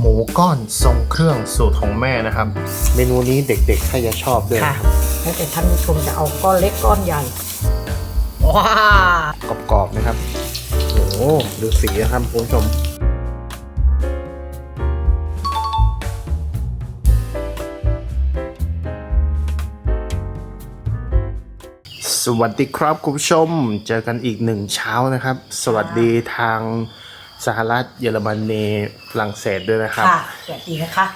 หมูก้อนทรงเครื่องสูตรของแม่นะครับ เมนูนี้เด็กๆถ้าจะชอบด้วยค่ะนะครับแล้วแต่ท่านผู้ชมจะเอาก้อนเล็กก้อนใหญ่ว้ากรอบๆนะครับโอ้โหดูสีนะครับคุณผู้ชมสวัสดีครับคุณผู้ชม เจอกันอีกหนึ่งเช้านะครับ สวัสดีทาง สหรัฐเยอรมนีฝรั่งเศสด้วยนะครับ ค่ะสวัสดีนะคะ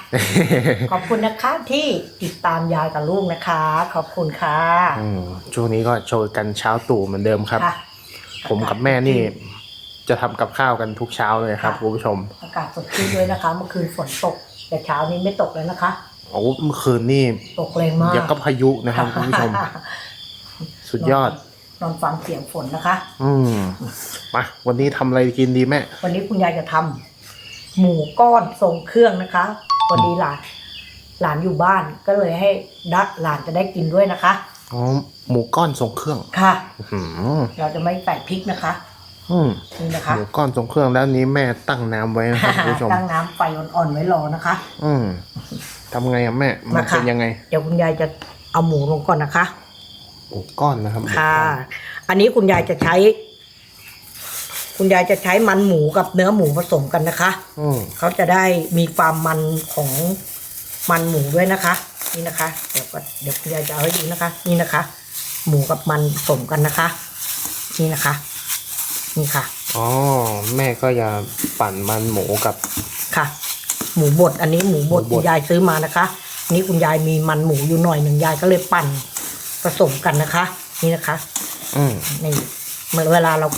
ขอบคุณนะคะที่ติดตามยายกับลูกนะคะ ขอบคุณค่ะอืมช่วงนี้ก็โชว์กันเช้าตู่เหมือนเดิมครับ ค่ะผมกับแม่นี่จะทำกับข้าวกันทุกเช้าเลยครับคุณผู้ชม อากาศสดชื่นด้วยนะคะ เมื่อคืนฝนตก แต่เช้านี้ไม่ตกแล้วนะคะ โอ้เมื่อคืนนี่ตกแรงมากยังก็พายุนะครับคุณผู้ชม สุดยอด นอนฟังเสียงฝนนะคะ อืมมาวันนี้ทำอะไรกินดีแม่ วันนี้คุณยายจะทำหมูก้อนทรงเครื่องนะคะวันนี้หลานหลานอยู่บ้านก็เลยให้ดัดหลานจะได้กินด้วยนะคะ อ๋อ หมูก้อนทรงเครื่อง ค่ะ อื้อหือเราจะไม่ใส่พริกนะคะอืมนี่นะหคะมูก้อนทรงเครื่องแล้วนี้แม่ตั้งน้ำไว้นะครับคุณผู้ชม ตั้งน้ำไฟอ่อนๆไว้รอนะคะ อืมทำไงอะแม่ มันมาค่ะ เป็นยังไง เดี๋ยวคุณยายจะเอาหมูลงก่อนนะคะ หมูก้อนนะครับหมูค่ะก้อนอันนี้คุณยายจะใช้ คุณยายจะใช้มันหมูกับเนื้อหมูผสมกันนะคะ อืมเขาจะได้มีความมันของมันหมูด้วยนะคะ นี่นะคะ เดี๋ยวก็เดี๋ยวคุณยายจะเอาให้ดูนะคะ นี่นะคะ หมูกับมันผสมกันนะคะ นี่นะคะ นี่ค่ะ อ๋อแม่ก็จะปั่นมันหมูกับ ค่ะ หมูบดอันนี้หมูบดหมูบด คุณยายซื้อมานะคะอันนี่คุณยายมีมันหมูอยู่หน่อยหนึ่งยายก็เลยปั่น ผสมกันนะคะ นี่นะคะอืมนี่มันเวลาเรา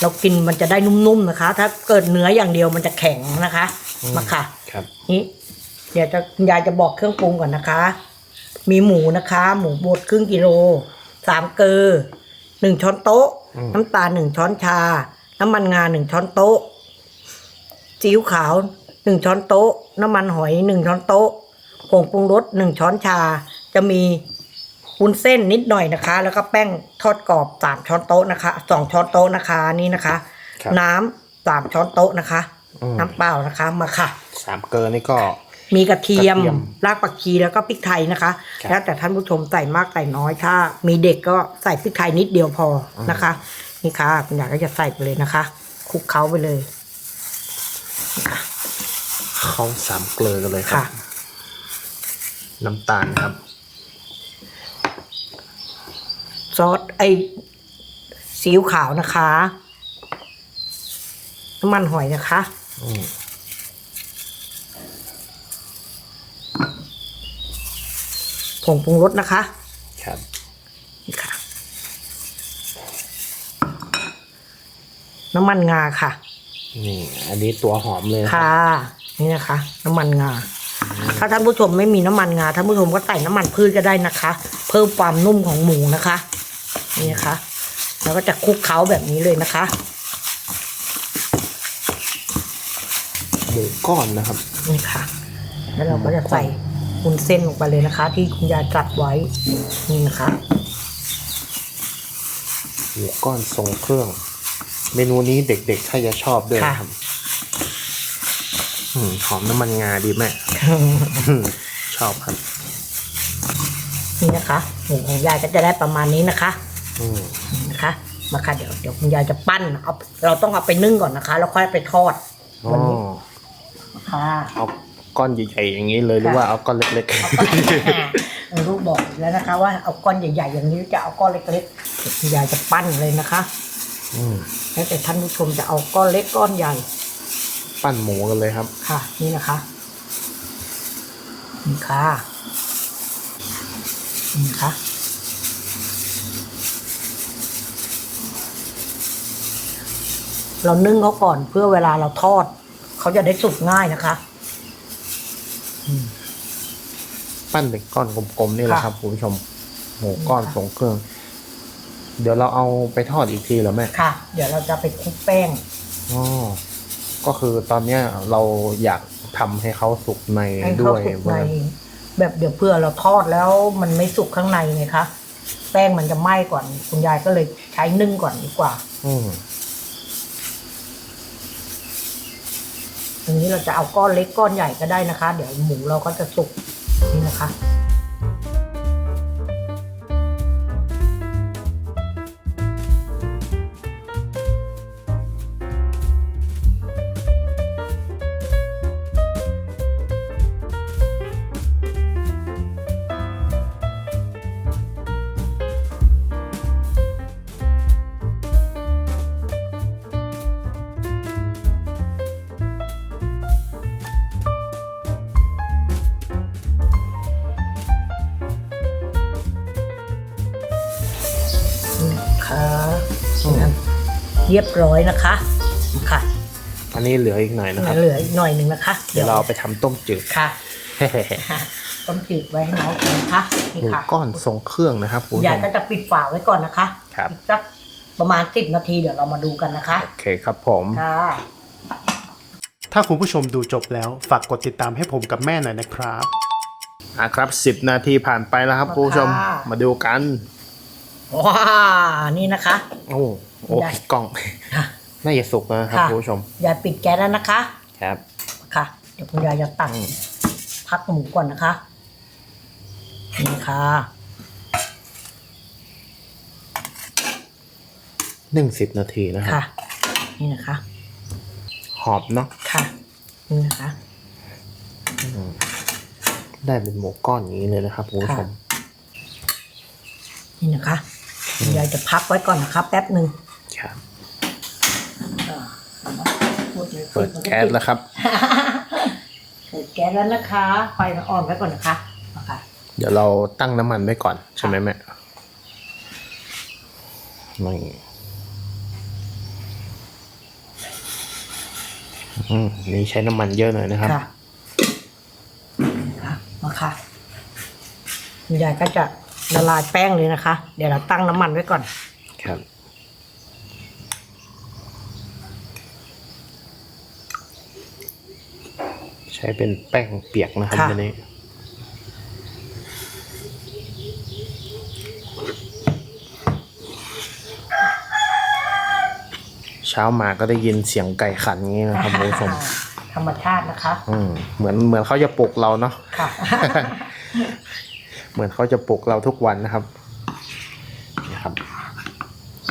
เรากินมันจะได้นุ่มๆนะคะ ถ้าเกิดเนื้ออย่างเดียวมันจะแข็งนะคะมาค่ะครับนี่เดี๋ยวจะคุณยายจะบอกเครื่องปรุงก่อนนะคะ มีหมูนะคะ หมูบดครึ่งกิโลสามเกลือหนึ่งช้อนโต๊ะอืมน้ำตาลหนึ่งช้อนชา น้ำมันงาหนึ่งช้อนโต๊ะซีอิ๊วขาวหนึ่งช้อนโต๊ะ น้ำมันหอยหนึ่งช้อนโต๊ะผงปรุงรสหนึ่งช้อนชา จะมี วุ้นเส้นนิดหน่อยนะคะ แล้วก็แป้งทอดกรอบสามช้อนโต๊ะนะคะสองช้อนโต๊ะนะคะนี่นะคะ ครับ น้ำสามช้อนโต๊ะนะคะ อืมน้ำเปล่านะคะมาค่ะ สามเกลือนี่ก็ มีกระเทียมกระเทียมรากผักชีแล้วก็พริกไทยนะคะ ครับ แล้วแต่ท่านผู้ชมใส่มากใส่น้อยถ้า มีเด็กก็ใส่พริกไทยนิดเดียวพออมนะคะ นี่ค่ะคุณยายก็จะใส่ไปเลยนะคะคลุกเคล้าไปเลยนี่ค่ะเข้าสามเกลือกันเลยครัค่ะ บ น้ำตาลครับ ซอสไอซีอิ๊วขาวนะคะน้ำมันหอยนะคะอืมผงปรุงรสนะคะ ครับนี่ค่ะ น้ำมันงาค่ะ นี่ อันนี้ตัวหอมเลยค่ะ นี่นะคะ น้ำมันงา ถ้าท่านผู้ชมไม่มีน้ำมันงาท่านผู้ชมก็ใส่น้ำมันพืชก็ได้นะคะ เพิ่มความนุ่มของหมูนะคะ นี่นะคะแล้วก็จะคลุกเคล้าแบบนี้เลยนะคะหมูก้อนนะครับนี่ค่ะ แล้วเราก็จะใส่วุ้นเส้นลงไปเลยนะคะ ที่คุณยายจัดไว้นี่นะคะหมูก้อนทรงเครื่อง เมนูนี้เด็กๆถ้าจะชอบด้วยนะครับอืมหอมน้ำมันงาดีแม่อืมชอบครับ นี่นะคะหมูของยายก็จะได้ประมาณนี้นะคะอืม นะคะมาค่ะเดี๋ยวเดี๋ยวคุณยายจะปั้นเอาเราต้องเอาไปนึ่งก่อนนะคะ แล้วค่อยไปทอดอ๋อวันนี้ค่ะ เอาก้อนใหญ่ๆอย่างนี้เลยหรือว่าเอาก้อนเล็กเออลูกบอกแล้วนะคะ ว่าเอาก้อนใหญ่ๆอย่างนี้จะเอาก้อนเล็กๆเดี๋ยวคุณยายจะปั้นเลยนะคะๆอืมแล้วแต่ท่านผู้ชมจะเอาก้อนเล็กก้อนใหญ่ ปั้นหมูกันเลยครับ ค่ะ นี่นะคะนี่ค่ะนี่นะคะ เรานึ่งเขาก่อนเพื่อเวลาเราทอด เขาจะได้สุกง่ายนะคะ ปั้นเป็นก้อนกลมๆนี่แหละค่ะ ครับคุณผู้ชมหมูก้อนนี่ค่ะทรงเครื่อง เดี๋ยวเราเอาไปทอดอีกทีเหรอแม่ค่ะ เดี๋ยวเราจะไปคลุกแป้ง อ๋อก็คือตอนเนี้ยเราอยากทำให้เขาสุกในให้ด้เขาวยสุกในว่าแบบเดี๋ยวเพื่อเราทอดแล้วมันไม่สุกข้างในไงคะแป้งมันจะไหม้ก่อน คุณยายก็เลยใช้นึ่งก่อนดีกว่า อืม อันนี้เราจะเอาก้อนเล็กก้อนใหญ่ก็ได้นะคะ เดี๋ยวหมูเราก็จะสุกนี่นะคะ เรียบร้อยนะคะค่ะอันนี้เหลืออีกหน่อยนะครับ เหลืออีกหน่อยหนึ่งนะคะ เดี๋ยวเราเอาไปทำต้มจืดค่ะค่ะต้มจืดไว้ให้น้องกินนะคะนี่หมูค่ะก้อนทรงเครื่องนะครับคุณผู้ชยายมก็จะปิดฝาไว้ก่อนนะคะครับอีกสักประมาณสิบนาทีเดี๋ยวเรามาดูกันนะคะโอเคครับผมค่ะถ้าคุณผู้ชมดูจบแล้วฝากกดติดตามให้ผมกับแม่หน่อยนะครับอะครับสิบนาทีผ่านไปแล้วครับคุณผู้ชมมาดูกัน ว้านี่นะคะ โอ้โอ้ได้ผิดกล้องค่ะ น่าจะสุกแล้วนะครับค่ะ คุณผู้ชม ยายปิดแก๊สแล้วนะคะ ครับ ค่ะ เดี๋ยวคุณยายจะตักอืม พักหมูก่อนนะคะ นี่ค่ะ หนึ่งสิบนาทีนะครับค่ะ นี่นะคะ หอมเนาะค่ะ นี่นะคะ ได้เป็นหมูก้อนอย่างนี้เลยนะครับคุณผู้ชม นี่นะคะคุณ ยายจะพักไว้ก่อนนะคะแป๊บหนึ่งครับพูดเลยเปิดแก๊สแล้วครับเปิดแก๊สแล้วนะคะไฟอ่อนไว้ก่อนนะคะนะคะเดี๋ยวเราตั้งน้ำมันไว้ก่อนใช่ไหมแม่นี่อืมนี่ใช้น้ำมันเยอะหน่อยนะครับค่ะค่ะมาค่ะคุณยายก็จะ ละลายแป้งเลยนะคะ เดี๋ยวเราตั้งน้ำมันไว้ก่อน ครับใช้เป็นแป้งเปียกนะครับค่ะ อันนี้ เช้ามาก็ได้ยินเสียงไก่ขันอย่างนี้นะครับคุณผู้ชมธรรมชาตินะคะ อืมเหมือนเหมือนเขาจะปลุกเราเนาะ ค่ะ เหมือนเขาจะปลุกเราทุกวันนะครับนี่ครับ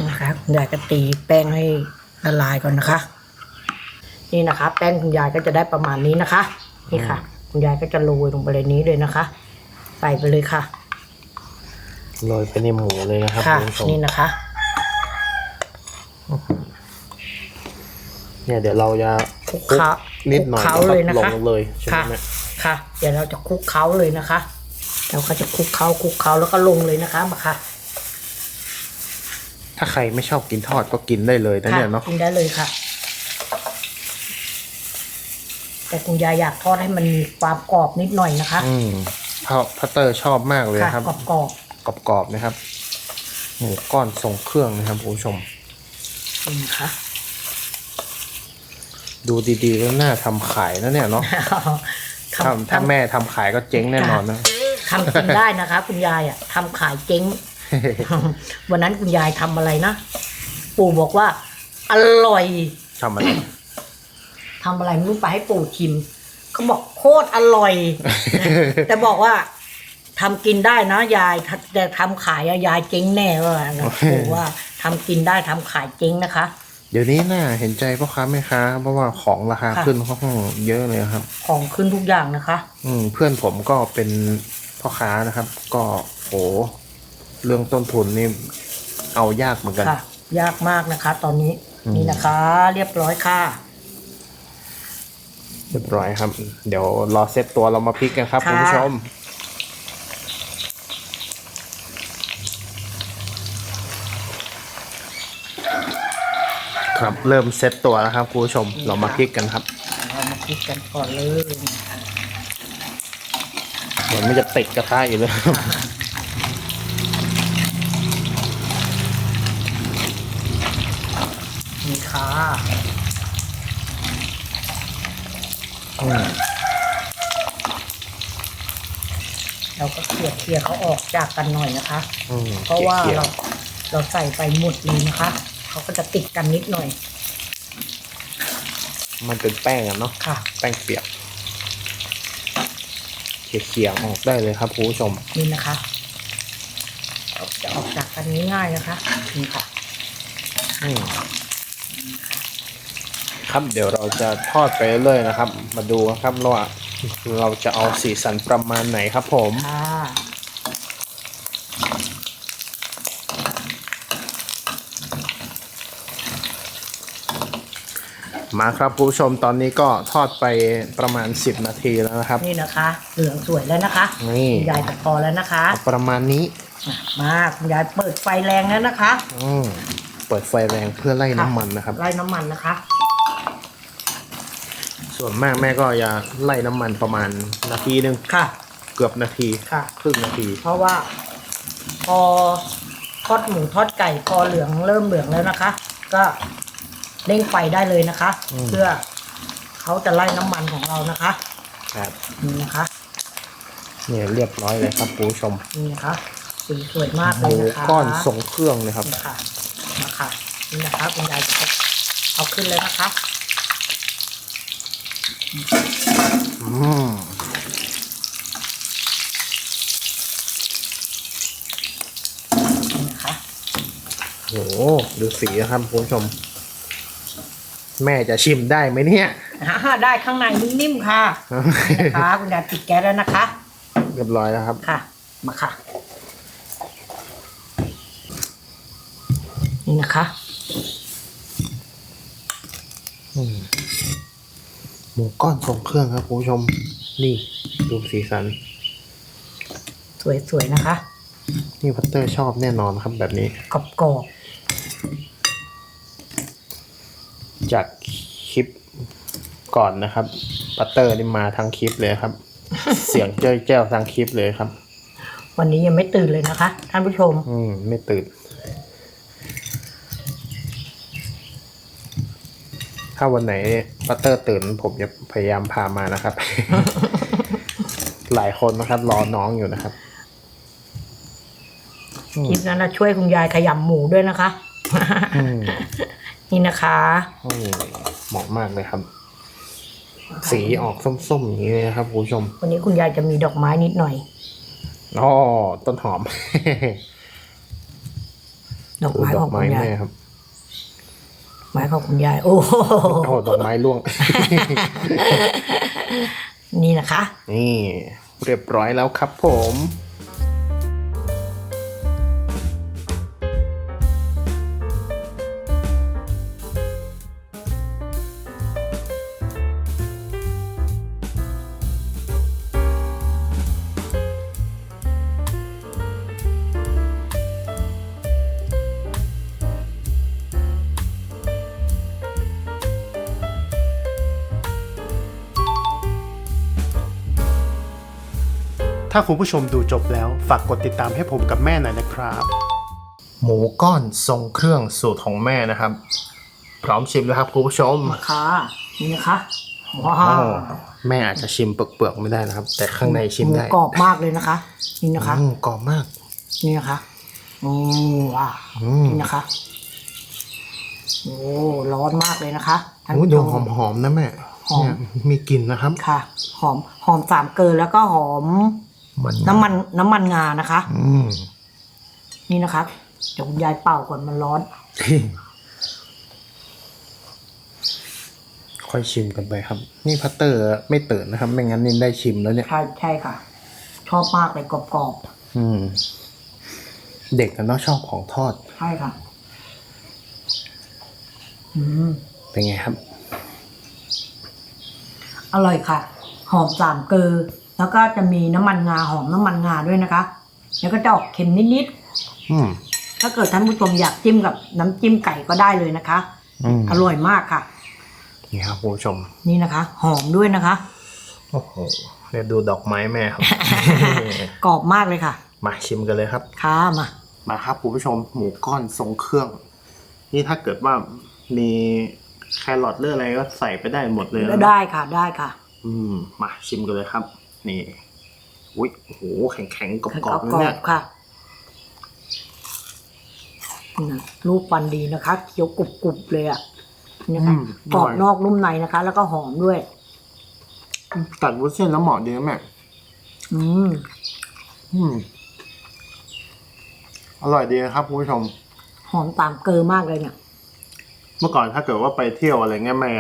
นะคะคุณยายก็ตีแป้งให้ละลายก่อนนะคะ นี่นะคะ แป้งคุณยายก็จะได้ประมาณนี้นะคะ นี่ค่ะ คุณยายก็จะโรยลงไปเลยนี้เลยนะคะ ใส่ไปเลยค่ะโรยไปในหมูเลยนะครับค่ะคุณผู้ชมนี่นะคะ เนี่ยเดี๋ยวเราจะคลุกเคล้านิดหน่อยคลุกเคล้าแล้วก็เลยนะคะลงเลยใช่ไหมค่ะแม่ค่ะเดี๋ยวเราจะคลุกเคล้าเลยนะคะ เราก็จะคลุกเคล้าคลุกเคล้าแล้วก็ลงเลยนะคะมาค่ะถ้าใครไม่ชอบกินทอดก็กินได้เลยนะค่ะเนี่ยเนาะกินได้เลยค่ะ แต่คุณยายอยากทอดให้มันมีความกรอบนิดหน่อยนะคะ อืมเพราะพัตเตอร์ชอบมากเลยค่ะครับ กรอบกรอบๆนะครับหมูก้อนทรงเครื่องนะครับคุณผู้ชมๆนี่นะคะดูดีๆแล้วน่าทำขายนะเนี่ยเนาะทถ้าำถ้าทำแม่ทำขายก็เจ๊งแน่นอนนะ ทำกินได้นะคะ คุณยายอะทำขายเจ๊ง วันนั้นคุณยายทำอะไรนะ ปู่บอกว่า อร่อย ทำอะไรทำอะไรไม่รู้ไปให้ปู่ชิมเขาบอกโคตรอร่อย แต่บอกว่าทำกินได้นะยายแต่ทำขายอะยายเจ๊งแน่ว่านะปู่ว่าทำกินได้ทำขายเจ๊งนะคะ เดี๋ยวนี้น่าเห็นใจพ่อค้าแม่ค้าเพราะว่าของราคาค่ะ ขึ้นค่อนข้างเยอะเลยครับ ของขึ้นทุกอย่างนะคะ อืมเพื่อนผมก็เป็น พ่อค้านะครับ ก็โหเรื่องต้นทุนนี่เอายากเหมือนกัน ค่ะ ยากมากนะคะ ตอนนี้อืม นี่นะคะ เรียบร้อยค่ะ เรียบร้อยครับ เดี๋ยวรอเซตตัวเรามาพลิกกันครับค่ะ คุณผู้ชม ครับเริ่มเซตตัวแล้วครับคุณผู้ชมเรามาพลิกกันครับ เรามาคิดกันก่อนเลยเห มือนมันจะติดกระทะอยู่เลยครับนี่ค่ะอืมเราก็เขี่ยเขี่ยเขาออกจากกันหน่อยนะคะอืมเพราะว่ากี่ยวเราเราใส่ไปหมดเลยนะคะ เขาก็จะติดกันนิดหน่อย มันเป็นแป้งอะเนาะค่ะ แป้งเปียก เขี่ยๆออกได้เลยครับคุณผู้ชม นี่นะคะออกจะออกจากกันง่ายๆนะคะนี่ค่ะอืมครับเดี๋ยวเราจะทอดไปเรื่อยๆนะครับ มาดูนะครับว่าเราจะเอาสีสันประมาณไหนครับผม ค่ะ มาครับคุณผู้ชมตอนนี้ก็ทอดไปประมาณ 10 นาทีแล้วนะครับ นี่นะคะ เหลืองสวยแล้วนะคะนี่คุณยายจะพอแล้วนะคะเอาประมาณนี้อะมาคุณยายเปิดไฟแรงแล้วนะคะอืมเปิดไฟแรงเพื่อไล่น้ำมันนะครับ ไล่น้ำมันนะคะ ส่วนมากแม่ก็จะไล่น้ำมันประมาณนาทีหนึ่งค่ะ เกือบนาทีค่ะ ครึ่งนาทีเพราะว่า พอทอดหมูทอดไก่พอเหลืองเริ่มเหลืองแล้วนะคะ ก็ เร่งไฟได้เลยนะคะเพื่อเขาจะไล่น้ำมันของเรานะคะครับนี่นะคะเนี่ยเรียบร้อยเลยครับคุณผู้ชมนี่นะคะสีสวยมากหเลยมูนะคะก้อนทรงเครื่องเลยครับ นี่ค่ะมาค่ะนี่นะคะคุณยายจะเอาขึ้นเลยนะคะอืมนี่นะคะ โหดูสีนะครับคุณผู้ชม แม่จะชิมได้ไหมเนี่ย อ่าได้ข้างในนิ่มๆค่ะนี่นะคะคุณยายปิดแก๊สแล้วนะคะ เรียบร้อยแล้วครับ ค่ะ มาค่ะ นี่นะคะ อืมหมูก้อนทรงเครื่องครับคุณผู้ชม นี่ดูสีสัน สวยๆนะคะ นี่พัตเตอร์ชอบแน่นอนครับแบบนี้ กรอบ จากคลิปก่อนนะครับพัตเตอร์นี่มาทั้งคลิปเลยครับ เสียงเจ้ยแจ้วทั้งคลิปเลยครับๆวันนี้ยังไม่ตื่นเลยนะคะ ท่านผู้ชม อืมไม่ตื่น ถ้าวันไหนพัตเตอร์ตื่น ผมจะพยายามพามานะครับ หลายคนนะครับ รอน้องอยู่นะครับคลิปนั้นนะช่วยคุณยายขยำหมูด้วยนะคะ อืม นี่นะคะอืมเหมาะมากเลยครับ สีออกส้มๆอย่างนี้เลยนะครับคุณผู้ชม วันนี้คุณยายจะมีดอกไม้นิดหน่อยอ๋อต้นหอม ดอกไม้ดขออกงไม้คุณยายแม่ครับไม้ของคุณยาย โอ้โหโอ้ดอกไม้ร่วง นี่นะคะ นี่ เรียบร้อยแล้วครับผม ถ้าคุณผู้ชมดูจบแล้วฝากกดติดตามให้ผมกับแม่หน่อยนะครับ หมูก้อนทรงเครื่องสูตรของแม่นะครับ พร้อมชิมแล้วครับคุณผู้ชมมาค่ะนี่นะคะว้าอ้วแม่อาจจะชิมเปลือกๆไม่ได้นะครับ แต่ข้างในชิมหมูได้กรอบมากเลยนะคะนี่นะคะ อืมกรอบมาก นี่นะคะโอ้ว้าวอืมนี่นะคะโอ้ร้อนมากเลยนะคะท่านโอ้ผู้ดูชมหอมๆนะแม่หอม เนี่ยมีกลิ่นนะครับ ค่ะ หอมหอมสามเกลือแล้วก็หอม มันน้ำมันน้ำมันงานะคะ อืมนี่นะคะเดี๋ยวคุณยายเป่าก่อนมันร้อน ค่อยชิมกันไปครับ นี่พัตเตอร์ไม่ตื่นนะครับ ไม่งั้นนี่ได้ชิมแล้วเนี่ย ใช่ใช่ค่ะ ชอบมากเลยกรอบอืม เด็กกันเนาะชอบของทอด ๆใช่ค่ะ อืม เป็นไงครับ อร่อยค่ะ หอมสามเกลือ แล้วก็จะมีน้ำมันงาหอมน้ำมันงาด้วยนะคะ แล้วก็จะออกเค็มนิดอืม ๆ ถ้าเกิดท่านผู้ชมอยากจิ้มกับน้ำจิ้มไก่ก็ได้เลยนะคะ อืมอร่อยมากค่ะ นี่ครับคุณผู้ชม นี่นะคะ หอมด้วยนะคะ โอ้โหเนี่ยดูดอกไม้แม่ครับ กรอบมากเลยค่ะ มาชิมกันเลยครับ ค่ะมา มาครับคุณผู้ชมหมูก้อนทรงเครื่อง นี่ถ้าเกิดว่ามีแครอทหรืออะไรก็ใส่ไปได้หมดเลยนะได้ค่ะได้ค่ะ อืม มาชิมกันเลยครับ นี่อุ้ยโอ้โหแข็งแข็งๆกรอบกกรรออบบๆเนี่ยค่ะนี่นะรูปฟันดีนะคะเคี้ยวกรุบๆเลยอะนี่นะคะอืมกรอบอร่อยนอกนุ่มในนะคะ แล้วก็หอมด้วยตัดวุ้นเส้นแล้วเหมาะดีนะแม่อืมอืมอร่อยดีนะครับคุณผู้ชม หอมตามเกลือมากเลยเนี่ย เมื่อก่อนถ้าเกิดว่าไปเที่ยวอะไรเงี้ยแม่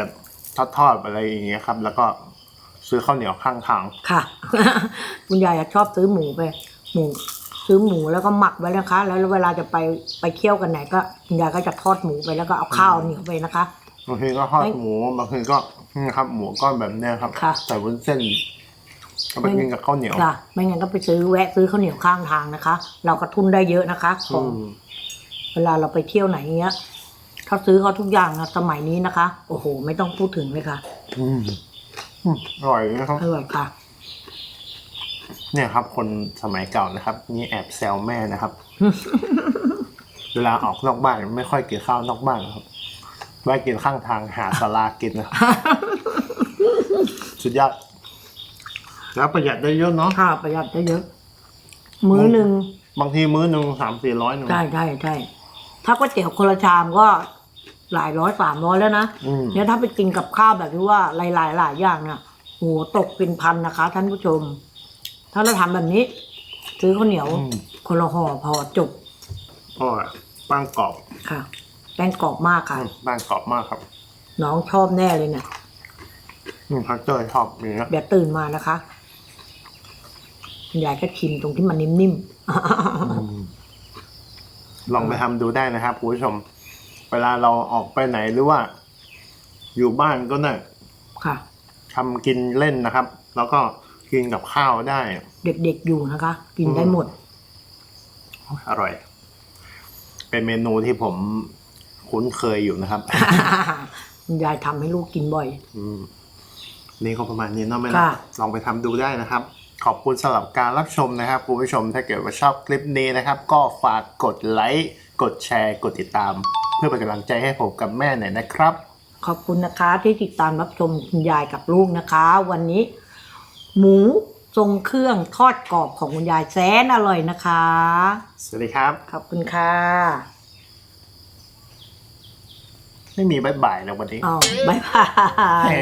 ทอดทอดๆอะไรอย่างเงี้ยครับ แล้วก็ ซื้อข้าวเหนียวข้างทาง ค่ะ คุณยายอะชอบซื้อหมูไป หมู ซื้อหมูแล้วก็หมักไว้นะคะ แล้วเวลาจะไปไปเที่ยวกันไหนก็คุณยายก็จะทอดหมูไปแล้วก็เอาข้าวเหนียวไปนะคะ บางทีก็ทอดหมูบางทีก็นี่ครับ หมูก้อนแบบเนี้ยครับค่ะ ใส่วุ้นเส้นเอาไปกินกับข้าวเหนียวค่ะ ไม่งั้นก็ไปซื้อแวะซื้อข้าวเหนียวข้างทางนะคะ เราก็ทุนได้เยอะนะคะขอือง ม เวลาเราไปเที่ยวไหนเงี้ยถ้าซื้อเขาทุกอย่างนะสมัยนี้นะคะ โอ้โห ไม่ต้องพูดถึงเลยค่ะ อืม อืมอร่อยนะครับ อร่อยค่ะ เนี่ยครับ คนสมัยเก่านะครับ นี่แอบแซวแม่นะครับ เวลาออกนอกบ้านไม่ค่อยกินข้าวนอกบ้านนะครับแวะกินข้างทางหาสลากินนะครับสุดยอดแล้วประหยัดได้เยอะเนาะค่าประหยัดได้เยอะ มื้อหนึ่งบางทีมื้อหนึ่งสามสี่ร้อยหนึ่งใช่ใช่ใช่ถ้าก๋วยเตี๋ยวคนละชามก็ หลายร้อยสามร้อยแล้วนะอืม เนี่ยถ้าไปกินกับข้าวแบบที่ว่าหลายหลายๆหลายอย่างเนี่ยโหตกเป็นพันนะคะ ท่านผู้ชม ถ้าเราทำแบบนี้ ซื้อข้าวเหนียวอืม คนละห่อพอจบอร่อยปังกรอบค่ะแป้งกรอบมากค่ะปังกรอบมากครับน้องชอบแน่เลยเนี่ยอืมพักเจอชอบอย่างเงี้ยเดี๋ยวตื่นมานะคะคุณยายก็ชิมตรงที่มันนิ่มลองไปทำดูได้นะครับคุณผู้ชมเวลาเราออกไปไหนหรือว่า อยู่บ้านก็ได้ๆค่ะ ทำกินเล่นนะครับ แล้วก็กินกับข้าวได้ เด็กๆอยู่นะคะ กินได้หมด อร่อย เป็นเมนูที่ผมคุ้นเคยอยู่นะครับ คุณยายทำให้ลูกกินบ่อย อืมนี่ก็ประมาณนี้เนาะแม่ค่ะนะลองไปทำดูได้นะครับ ขอบคุณสำหรับการรับชมนะครับคุณผู้ชมถ้าเกิดว่าชอบคลิปนี้นะครับ ก็ฝากกดไลค์ กดแชร์ กดติดตาม เพื่อเป็นกำลังใจให้ผมกับแม่หน่อยนะครับ ขอบคุณนะคะที่ติดตามรับชมคุณยายกับลูกนะคะ วันนี้ หมูทรงเครื่องทอดกรอบของคุณยายแสนอร่อยนะคะ สวัสดีครับ ขอบคุณค่ะไม่มีบายบายแล้ววันนี้ อ๋อบ๊ายบาย เฮ้